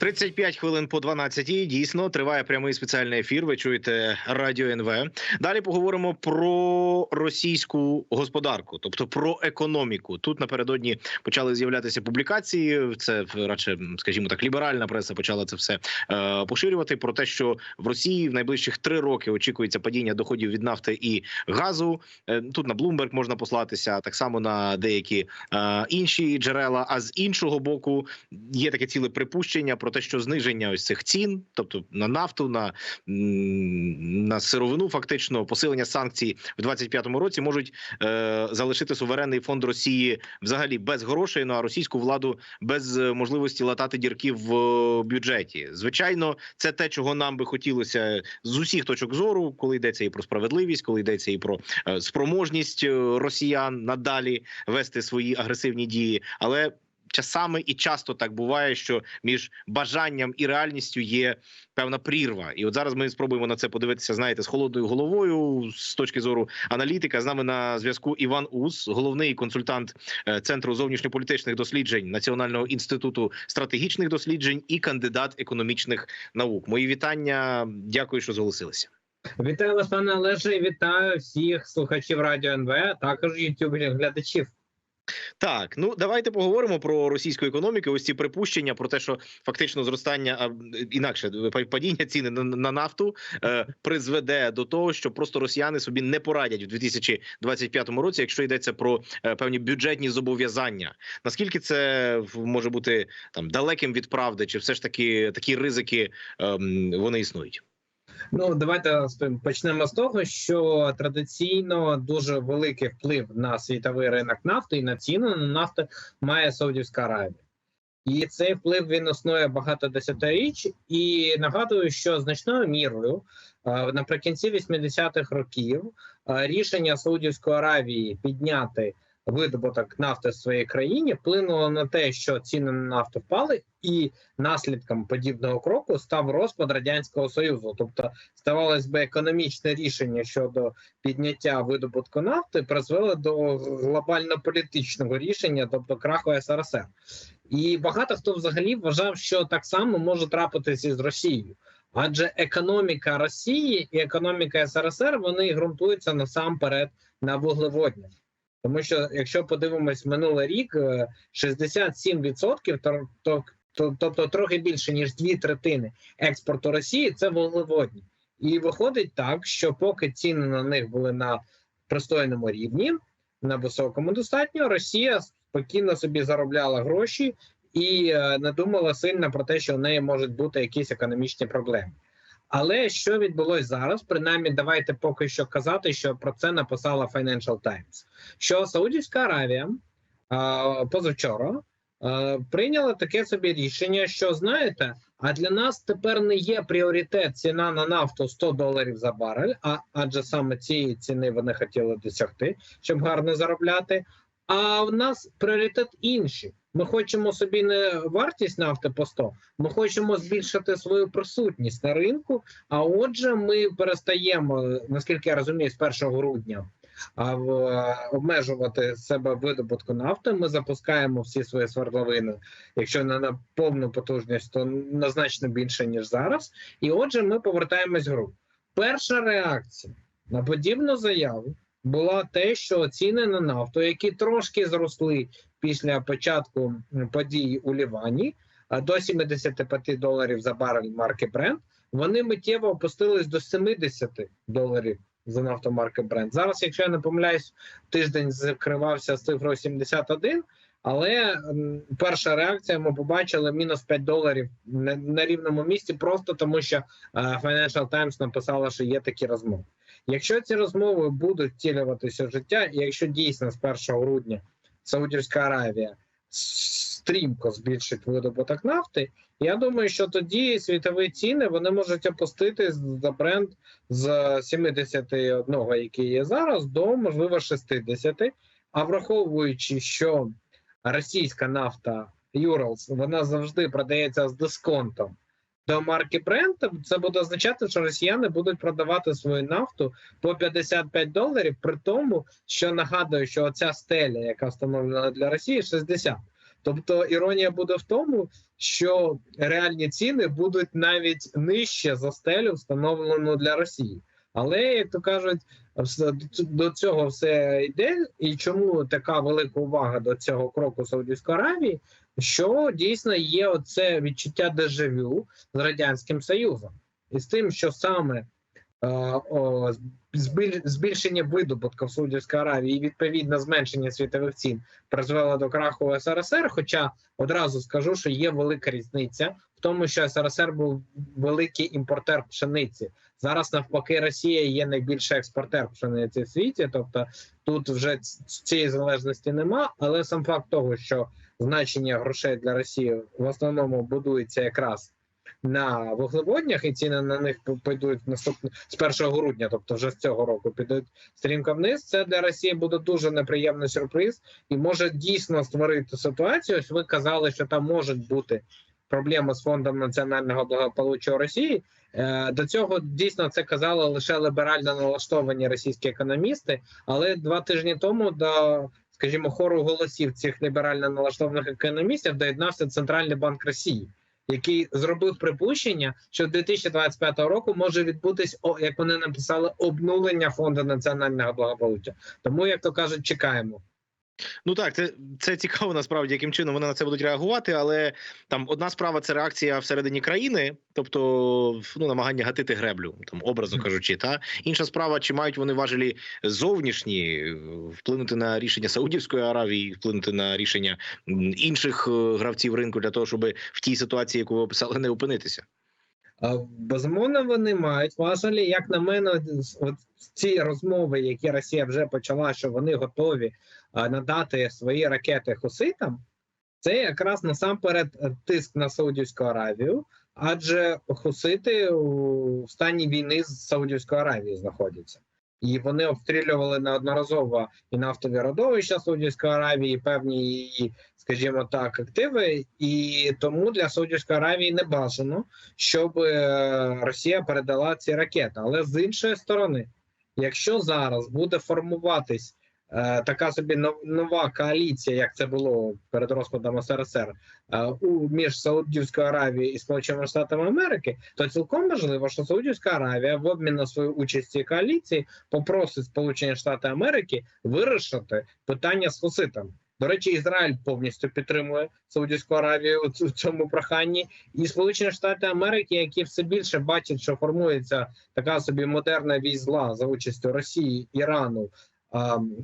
35 хвилин по 12 Дійсно, триває прямий спеціальний ефір. Ви чуєте радіо НВ. Далі поговоримо про російську господарку, тобто про економіку. Тут напередодні почали з'являтися публікації. Це радше, скажімо так, ліберальна преса почала це все е, поширювати. Про те, що в Росії в найближчих три роки очікується падіння доходів від нафти і газу. Е, тут на Bloomberg можна послатися, так само на деякі е, інші джерела. А з іншого боку, є таке ціле припущення про те, що зниження ось цих цін, тобто на нафту, на, на сировину, фактично посилення санкцій в 25-му році можуть е, залишити суверенний фонд Росії взагалі без грошей. Ну а російську владу без е, можливості латати дірки в е, бюджеті. Звичайно, це те, чого нам би хотілося з усіх точок зору, коли йдеться і про справедливість, коли йдеться і про е, спроможність е, росіян надалі вести свої агресивні дії, але часами і часто так буває, що між бажанням і реальністю є певна прірва. І от зараз ми спробуємо на це подивитися. Знаєте, з холодною головою з точки зору аналітика. З нами на зв'язку Іван Ус, головний консультант е, центру зовнішньополітичних досліджень Національного інституту стратегічних досліджень і кандидат економічних наук. Мої вітання. Дякую, що зголосилися. Вітаю вас, пане Олеже, вітаю всіх слухачів радіо НВ, а також youtube глядачів. Так, ну давайте поговоримо про російську економіку. Ось ці припущення про те, що фактично зростання інакше па- падіння ціни на, на нафту е, призведе до того, що просто росіяни собі не порадять в 2025 році, якщо йдеться про е, певні бюджетні зобов'язання. Наскільки це може бути там далеким від правди, чи все ж таки такі ризики ем, вони існують? Ну давайте почнемо з того, що традиційно дуже великий вплив на світовий ринок нафти і на ціну на нафту має Саудівська Аравія. І цей вплив він існує багато десятиріч. І нагадую, що значною мірою наприкінці 80-х років рішення Саудівської Аравії підняти видобуток нафти в своїй країні вплинуло на те, що ціни на нафту впали, і наслідком подібного кроку став розпад радянського союзу. Тобто, здавалось би, економічне рішення щодо підняття видобутку нафти призвело до глобально-політичного рішення, тобто краху СРСР. І багато хто взагалі вважав, що так само може трапитися і з Росією. Адже економіка Росії і економіка СРСР вони ґрунтуються насамперед на вуглеводнях. Тому що якщо подивимось минулий рік, е, 67%, то, то, то, тобто трохи більше ніж дві третини експорту Росії, це вуглеводні. І виходить так, що поки ціни на них були на пристойному рівні, на високому достатньо, Росія спокійно собі заробляла гроші і е, не думала сильно про те, що у неї можуть бути якісь економічні проблеми. Але що відбулось зараз? Принаймні, давайте поки що казати, що про це написала Financial Times. Що Саудівська Аравія а, позавчора а, прийняла таке собі рішення, що знаєте, а для нас тепер не є пріоритет ціна на нафту 100 доларів за барель, а адже саме цієї ціни вони хотіли досягти, щоб гарно заробляти. А в нас пріоритет інший. Ми хочемо собі не вартість нафти по 100, ми хочемо збільшити свою присутність на ринку. А отже, ми перестаємо, наскільки я розумію, з 1 грудня обмежувати себе видобутку нафти. Ми запускаємо всі свої свердловини, якщо не на повну потужність, то на значно більше ніж зараз. І отже, ми повертаємось в гру. Перша реакція на подібну заяву була те, що ціни на нафту, які трошки зросли після початку подій у Лівані до 75 доларів за барель марки Brent, вони миттєво опустились до 70 доларів за нафту марки Brent. Зараз, якщо я не помиляюсь, тиждень закривався з цифрою 71, але перша реакція ми побачили мінус 5 доларів на рівному місці, просто тому що е, Financial Times написала, що є такі розмови. Якщо ці розмови будуть втілюватися в життя, і якщо дійсно з 1 грудня Саудівська Аравія стрімко збільшить видобуток нафти, я думаю, що тоді світові ціни вони можуть опустити за бренд з 71, який є зараз, до можливо 60. А враховуючи, що російська нафта Urals, вона завжди продається з дисконтом до марки Brent, це буде означати, що росіяни будуть продавати свою нафту по 55 доларів, при тому, що нагадую, що оця стеля, яка встановлена для Росії, 60. Тобто іронія буде в тому, що реальні ціни будуть навіть нижче за стелю, встановлену для Росії. Але як то кажуть, до цього все йде. І чому така велика увага до цього кроку Саудівської Аравії? Що дійсно є оце відчуття дежавю з радянським Союзом, і з тим, що саме е, о, збільшення в Саудівській Аравії і відповідно зменшення світових цін призвело до краху СРСР. Хоча одразу скажу, що є велика різниця в тому, що СРСР був великий імпортер пшениці. Зараз навпаки, Росія є найбільший експортер пшениці в світі. Тобто тут вже цієї залежності нема. Але сам факт того, що значення грошей для Росії в основному будується якраз на вуглеводнях, і ціни на них підуть наступно з 1 грудня, тобто вже з цього року підуть стрімко вниз. Це для Росії буде дуже неприємний сюрприз і може дійсно створити ситуацію. Ось ви казали, що там можуть бути проблеми з фондом національного благополуччя Росії. Е, До цього дійсно це казали лише ліберально налаштовані російські економісти. Але два тижні тому до, скажімо, хору голосів цих ліберально налаштованих економістів доєднався Центральний банк Росії, який зробив припущення, що 2025 року може відбутись, як вони написали, обнулення фонду національного благополуччя. Тому, як то кажуть, чекаємо. Ну так, це, це цікаво насправді, яким чином вони на це будуть реагувати. Але там одна справа це реакція всередині країни, тобто ну, намагання гатити греблю, там образно кажучи. Та інша справа, чи мають вони важелі зовнішні вплинути на рішення Саудівської Аравії, вплинути на рішення інших е, гравців ринку для того, щоб в тій ситуації, яку ви описали, не опинитися. Безумовно, вони мають важелі. Як на мене, от ці розмови, які Росія вже почала, що вони готові надати свої ракети хуситам, це якраз насамперед е, тиск на Саудівську Аравію, адже хусити у стані війни з Саудівською Аравією знаходяться. І вони обстрілювали неодноразово і нафтові родовища Саудівської Аравії, певні її, скажімо так, активи. І тому для Саудівської Аравії не бажано, щоб е, Росія передала ці ракети. Але з іншої сторони, якщо зараз буде формуватись е, така собі нов- нова коаліція, як це було перед розпадом СРСР, е, у між Саудівською Аравією і Сполученими Штатами Америки, то цілком можливо, що Саудівська Аравія в обмін на свою участь цій коаліції попросить Сполучені Штати Америки вирішити питання з хуситами. До речі, Ізраїль повністю підтримує Саудівську Аравію у цьому проханні, і Сполучені Штати Америки, які все більше бачать, що формується така собі модерна військ зла за участю Росії, Ірану,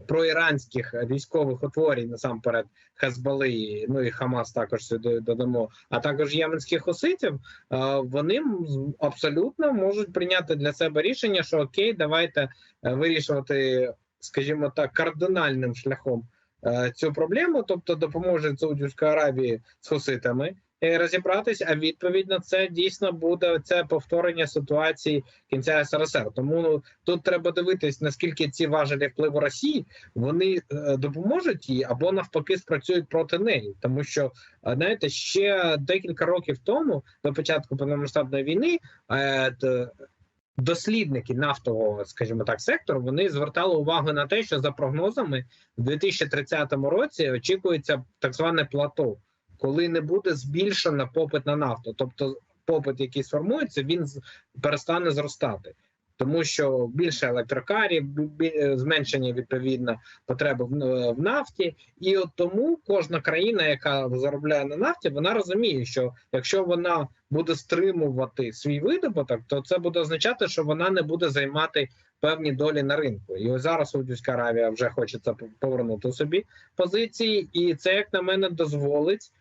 проіранських військових утворень насамперед Хезболи, ну і Хамас також сюди додамо, а також єменських хуситів, вони абсолютно можуть прийняти для себе рішення, що окей, давайте е, вирішувати, скажімо так, кардинальним шляхом цю проблему, тобто допоможе Саудівській Аравії з хуситами е, розібратись. А відповідно, це дійсно буде це повторення ситуації кінця СРСР. Тому ну, тут треба дивитись, наскільки ці важелі впливу Росії вони е, допоможуть їй або навпаки спрацюють проти неї, тому що е, знаєте, ще декілька років тому, до початку повномасштабної війни, е, дослідники нафтового, скажімо так, сектору, вони звертали увагу на те, що за прогнозами в 2030 році очікується так зване плато, коли не буде збільшено попит на нафту, тобто попит, який сформується, він перестане зростати. Тому що більше електрокарів, бі- зменшення відповідно потреби в, е, нафті, і от тому кожна країна, яка заробляє на нафті, вона розуміє, що якщо вона буде стримувати свій видобуток, то це буде означати, що вона не буде займати певні долі на ринку. І ось зараз Саудівська Аравія вже хоче це повернути собі позиції, і це, як на мене, дозволить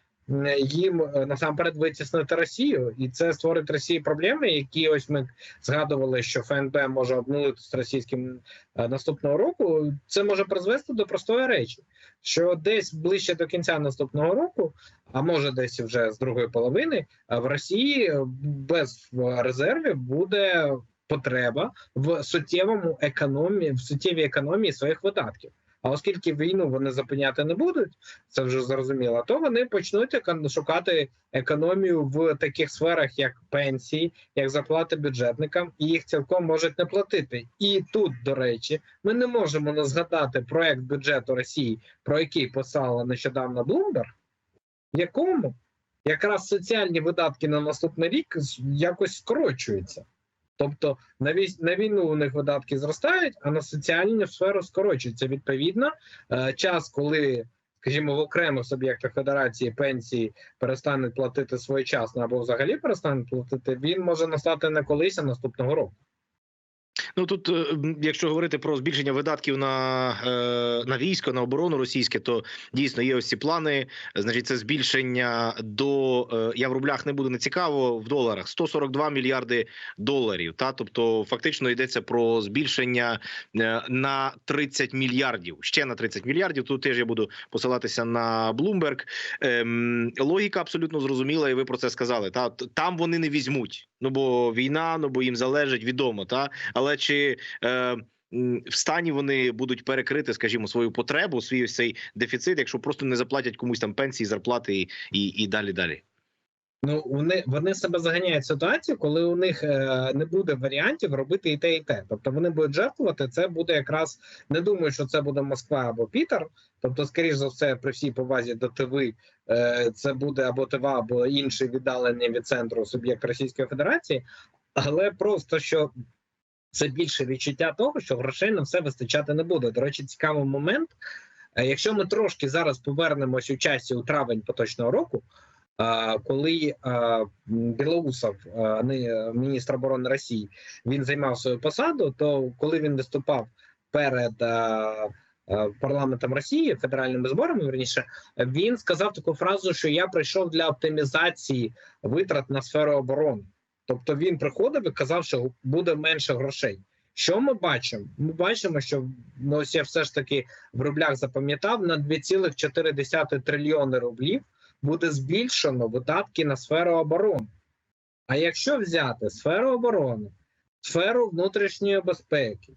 їм е, насамперед витіснити Росію, і це створить Росії проблеми, які ось ми згадували, що ФНБ може обнулити з російським е, наступного року. Це може призвести до простої речі, що десь ближче до кінця наступного року, а може десь вже з другої половини, в Росії без е, резервів буде потреба в суттєвому економії, в суттєвій економії своїх видатків. А оскільки війну вони зупиняти не будуть, це вже зрозуміло, то вони почнуть шукати економію в таких сферах, як пенсії, як зарплати бюджетникам, і їх цілком можуть не платити. І тут, до речі, ми не можемо не згадати проект бюджету Росії, про який писала нещодавно Bloomberg, в якому якраз соціальні видатки на наступний рік якось скорочуються. Тобто на війну у них видатки зростають, а на соціальну сферу скорочуються. Відповідно, е, час, коли, скажімо, в окремих суб'єктах федерації пенсії перестануть платити своєчасно або взагалі перестануть платити, він може настати не колись, а наступного року. Ну тут, е, якщо говорити про збільшення видатків на, е, на військо, на оборону російське, то дійсно є ось ці плани. Значить, це збільшення до е, я в рублях не буду не цікаво в доларах 142 мільярди доларів. Та тобто, фактично йдеться про збільшення на 30 мільярдів. Ще на 30 мільярдів. Тут теж я буду посилатися на Bloomberg. Ем, логіка абсолютно зрозуміла, і ви про це сказали. Та там вони не візьмуть. Ну бо війна, ну бо їм залежить відомо, та але чи е, в стані вони будуть перекрити, скажімо, свою потребу, свій ось цей дефіцит, якщо просто не заплатять комусь там пенсії, зарплати і, і, і далі далі. Ну вони вони себе заганяють в ситуацію, коли у них е, не буде варіантів робити і те, і те. Тобто вони будуть жертвувати. Це буде якраз не думаю, що це буде Москва або Пітер. Тобто, скоріш за все, при всій повазі до ТВ, е, це буде або ТВА, або інший віддалений від центру суб'єкт Російської Федерації, але просто що. Це більше відчуття того, що грошей на все вистачати не буде. До речі, цікавий момент. Е, Якщо ми трошки зараз повернемось у часі у травень поточного року, коли а, Білоусов, міністр оборони Росії, він займав свою посаду, то коли він виступав перед парламентом Росії, федеральними зборами, верніше, він сказав таку фразу, що я прийшов для оптимізації витрат на сферу оборони. Тобто він приходив і казав, що буде менше грошей. Що ми бачимо? Ми бачимо, що ну, я все ж таки в рублях запам'ятав на 2,4 трильйони рублів буде збільшено видатки на сферу оборони. А якщо взяти сферу оборони, сферу внутрішньої безпеки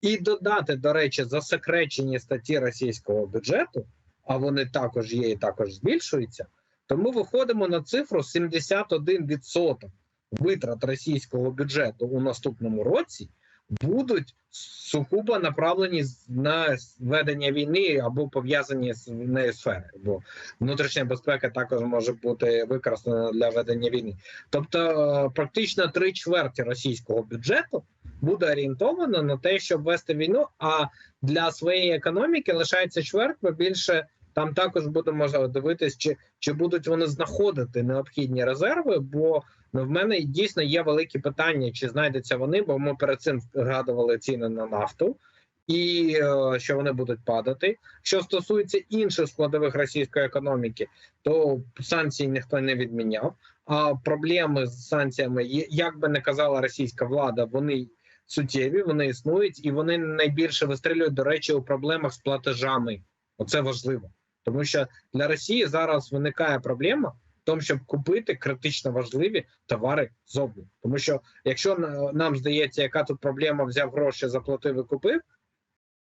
і додати, до речі, засекречені статті російського бюджету, а вони також є і також збільшуються, то ми виходимо на цифру 71% витрат російського бюджету у наступному році будуть сугубо направлені на ведення війни або пов'язані з нею сфери. Бо внутрішня безпека також може бути використана для ведення війни. Тобто, е, практично три чверті російського бюджету буде орієнтовано на те, щоб вести війну. А для своєї економіки лишається чверть, бо більше там також будемо дивитись, чи, чи будуть вони знаходити необхідні резерви. Бо ну, в мене дійсно є великі питання, чи знайдуться вони, бо ми перед цим згадували ціни на нафту. І е, що вони будуть падати. Що стосується інших складових російської економіки, то санкції ніхто не відміняв. А проблеми з санкціями, як би не казала російська влада, вони суттєві, вони існують, і вони найбільше вистрілюють, до речі, у проблемах з платежами. Оце важливо, тому що для Росії зараз виникає проблема. в Тому щоб купити критично важливі товари зовні, тому що якщо на- нам здається, яка тут проблема, взяв гроші, заплатив і купив,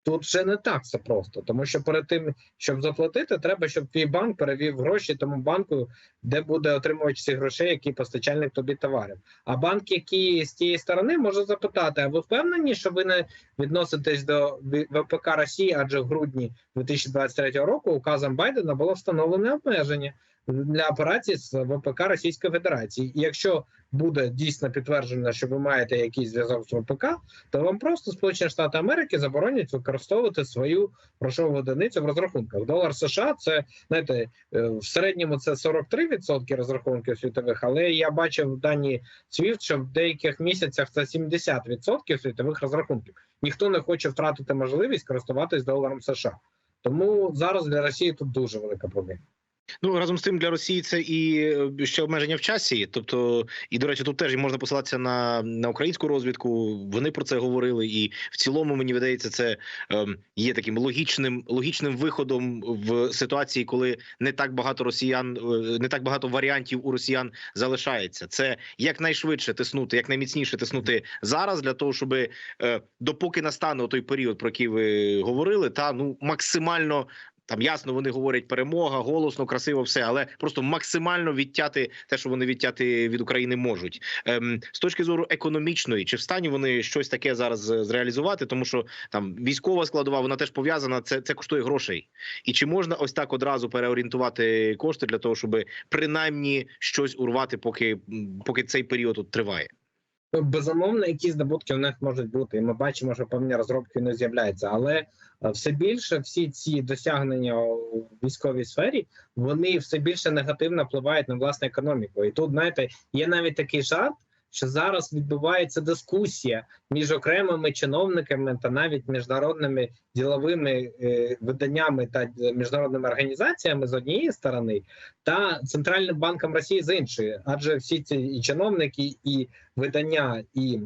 Тут вже не так все просто, тому що перед тим, щоб заплатити, треба, щоб твій банк перевів гроші тому банку, де буде отримувач цих грошей, який постачальник тобі товарів. А банк, який з тієї сторони, може запитати: а ви впевнені, що ви не відноситесь до ВПК Росії? Адже в грудні 2023 року указом Байдена було встановлене обмеження для операцій з ВПК Російської Федерації. І якщо буде дійсно підтверджено, що ви маєте якийсь зв'язок з ВПК, то вам просто Сполучені Штати Америки заборонять використовувати свою грошову одиницю в розрахунках. Долар США це знаєте, е, в середньому це 43% розрахунків світових, але я бачив дані SWIFT, що в деяких місяцях це 70% світових розрахунків. Ніхто не хоче втратити можливість користуватись доларом США. Тому зараз для Росії тут дуже велика проблема. Ну разом з тим для Росії це і е, ще обмеження в часі. Тобто, і до речі, тут теж можна посилатися на, на українську розвідку. Вони про це говорили, і в цілому мені видається, це ем, є таким логічним логічним виходом в ситуації, коли не так багато росіян, е, не так багато варіантів у росіян залишається. Це якнайшвидше тиснути, якнайміцніше тиснути зараз для того, щоб е, допоки настане той період, про який ви говорили, та ну максимально там ясно вони говорять перемога, голосно, красиво, все, але просто максимально відтяти те, що вони відтяти від України можуть. Ем, з точки зору економічної, чи в стані вони щось таке зараз е, зреалізувати, тому що там військова складова, вона теж пов'язана. Це це коштує грошей, і чи можна ось так одразу переорієнтувати кошти для того, щоб принаймні щось урвати, поки поки цей період тут триває. Безумовно, якісь здобутки в них можуть бути, і ми бачимо, що певні розробки не з'являються. Але е, все більше всі ці досягнення у військовій сфері вони все більше негативно впливають на власну економіку. І тут знаєте, є навіть такий жарт, що зараз відбувається дискусія між окремими чиновниками та навіть міжнародними діловими е, виданнями та міжнародними організаціями з однієї сторони, та центральним банком Росії з іншої, адже всі ці і чиновники і видання і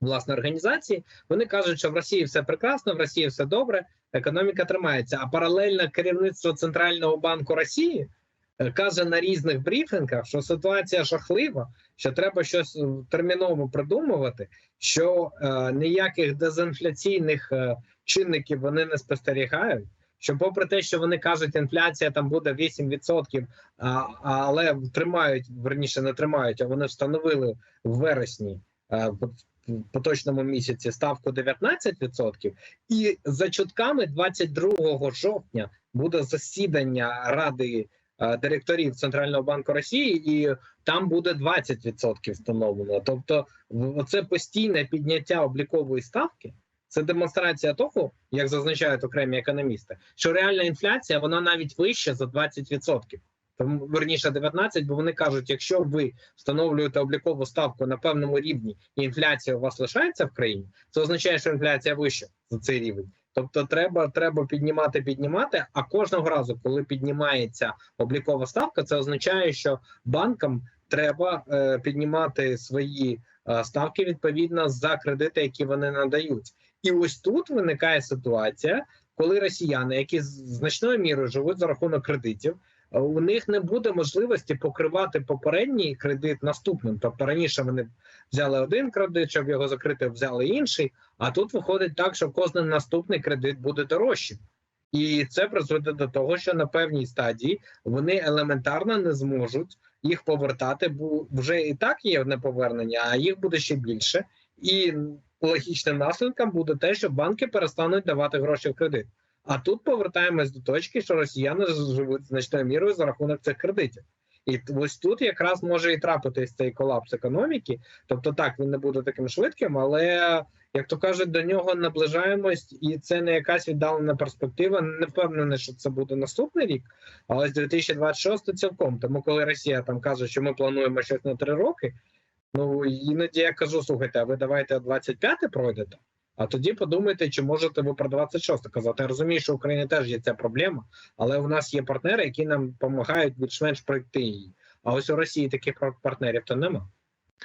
власне організації вони кажуть, що в Росії все прекрасно, в Росії все добре, економіка тримається. А паралельно керівництво центрального банку Росії каже на різних брифінгах, що ситуація жахлива, що треба щось е, терміново придумувати, що е, ніяких дезінфляційних е, чинників вони не спостерігають. Що, попри те, що вони кажуть, інфляція там буде 8%, а, але тримають верніше, не тримають, а вони встановили в вересні е, в поточному місяці ставку 19%, і за чутками 22 жовтня буде засідання ради е, директорів Центрального банку Росії, і там буде 20% встановлено. Тобто, це постійне підняття облікової ставки. Це демонстрація того, як зазначають окремі економісти, що реальна інфляція вона навіть вища за 20%. Тому верніше 19, бо вони кажуть, якщо ви встановлюєте облікову ставку на певному рівні, і інфляція у вас лишається в країні, це означає, що інфляція вища за цей рівень. Тобто, треба треба піднімати, піднімати. А кожного разу, коли піднімається облікова ставка, це означає, що банкам треба е, піднімати свої е, ставки відповідно за кредити, які вони надають. І ось тут виникає ситуація, коли росіяни, які значною мірою живуть за рахунок кредитів, у них не буде можливості покривати попередній кредит наступним. Тобто раніше вони взяли один кредит, щоб його закрити, взяли інший. А тут виходить так, що кожен наступний кредит буде дорожчим. І це призведе до того, що на певній стадії вони елементарно не зможуть їх повертати, бо вже і так є неповернення, а їх буде ще більше. І логічним наслідком буде те, що банки перестануть давати гроші в кредит. А тут повертаємось до точки, що росіяни живуть значною мірою за рахунок цих кредитів. І ось тут якраз може і трапитись цей колапс економіки. Тобто, так він не буде таким швидким, але як то кажуть, до нього наближаємось, і це не якась віддалена перспектива. Не впевнений, що це буде наступний рік, але з 2026 цілком. Тому коли Росія там каже, що ми плануємо щось на три роки. Ну іноді я кажу: слухайте, а ви давайте 25 пройдете. А тоді подумайте, чи можете ви про 26 казати. Я розумію, що в Україні теж є ця проблема, але у нас є партнери, які нам допомагають більш-менш пройти її. А ось у Росії таких партнерів то нема.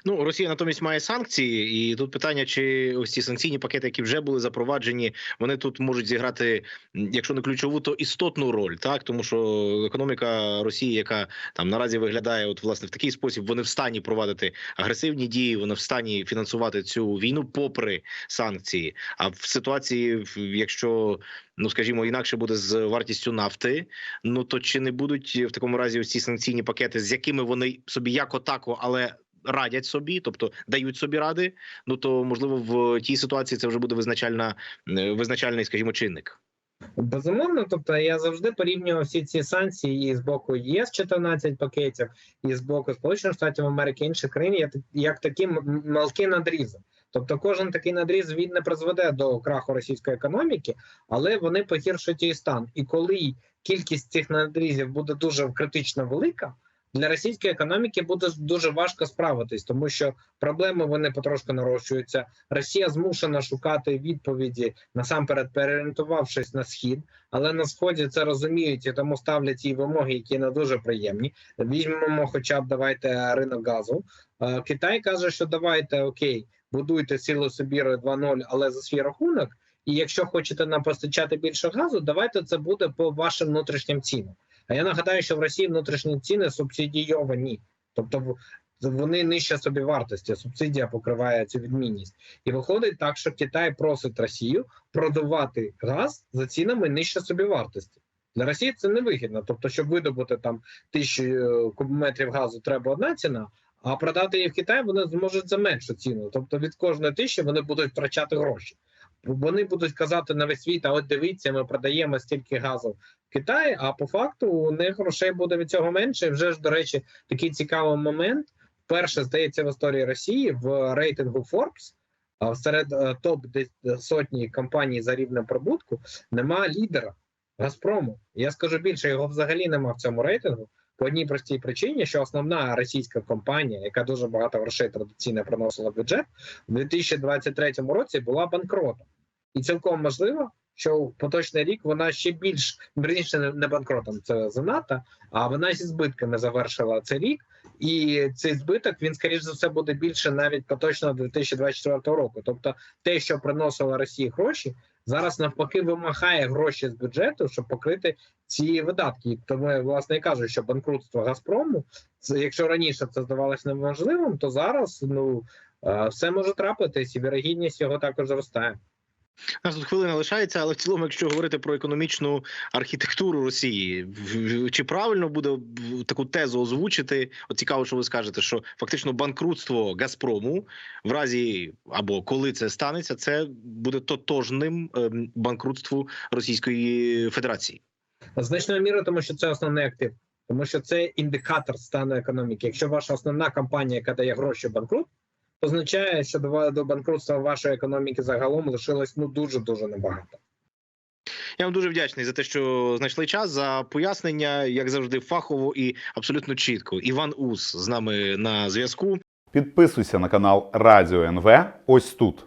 Ну Росія натомість має санкції, і тут питання, чи ось ці санкційні пакети, які вже були запроваджені, вони тут можуть зіграти, якщо не ключову, то істотну роль, так тому що економіка Росії, яка там наразі виглядає, от власне в такий спосіб, вони в стані провадити агресивні дії, вони в стані фінансувати цю війну попри санкції. А в ситуації, якщо ну скажімо, інакше буде з вартістю нафти, ну то чи не будуть в такому разі ось ці санкційні пакети, з якими вони собі як отако, але радять собі, тобто дають собі ради. Ну то можливо в тій ситуації це вже буде визначальна е, визначальний, скажімо, чинник. Безумовно, тобто я завжди порівнював всі ці санкції і з боку ЄС 14 пакетів, і з боку Сполучених Штатів Америки інших країн, як, такі м- мелкі надрізи. Тобто, кожен такий надріз він не призведе до краху російської економіки, але вони погіршують її стан. І коли кількість цих надрізів буде дуже критично велика, для російської економіки буде дуже важко справитись, тому що проблеми вони потрошку нарощуються. Росія змушена шукати відповіді насамперед, переорієнтувавшись на схід, але на сході це розуміють і тому ставлять їй вимоги, які не дуже приємні. Візьмемо, хоча б давайте ринок газу. Е, Китай каже, що давайте окей, будуйте силу Сибіру 2.0, але за свій рахунок. І якщо хочете нам постачати більше газу, давайте це буде по вашим внутрішнім цінам. А я нагадаю, що в Росії внутрішні ціни субсидійовані, тобто вони нижче собі вартості. Субсидія покриває цю відмінність, і виходить так, що Китай просить Росію продавати газ за цінами нижче собі вартості. Для Росії це невигідно. Тобто, щоб видобути там тисячу е, кубометрів газу, треба одна ціна. А продати її в Китай вони зможуть за меншу ціну. Тобто від кожної тисячі вони будуть втрачати гроші. Вони будуть казати на весь світ, а от дивіться, ми продаємо стільки газу в Китаї, а по факту у них грошей буде від цього менше. Вже ж, до речі, такий цікавий момент. Перше, здається, в історії Росії в рейтингу Forbes, серед е, топ десь сотні компаній за рівнем прибутку нема лідера Газпрому. Я скажу більше, його взагалі нема в цьому рейтингу. По одній простій причині, що основна російська компанія, яка дуже багато грошей традиційно приносила в бюджет, в 2023 році була банкротом. І цілком можливо, що в поточний рік вона ще більш верніше не- банкротом, це занадто, а вона зі збитками завершила цей рік. І цей збиток він, скоріш за все, буде більше навіть поточного 2024 року. Тобто, те, що приносила Росії гроші, зараз навпаки вимагає гроші з бюджету, щоб покрити ці видатки. Тому власне і кажу, що банкрутство Газпрому, це якщо раніше це здавалось неможливим, то зараз ну е, все може трапитись, і вірогідність його також зростає. У нас тут хвилина лишається, але в цілому, якщо говорити про економічну архітектуру Росії, чи правильно буде таку тезу озвучити? От цікаво, що ви скажете, що фактично банкрутство Газпрому в разі або коли це станеться, це буде тотожним ем, банкрутству Російської Федерації. Значною мірою, тому що це основний актив, тому що це індикатор стану економіки. Якщо ваша основна компанія, яка дає гроші, банкрут, означає, що до, до банкрутства вашої економіки загалом лишилось ну дуже дуже небагато. Я вам дуже вдячний за те, що знайшли час за пояснення, як завжди, фахово і абсолютно чітко. Іван Ус з нами на зв'язку. Підписуйся на канал Радіо НВ ось тут.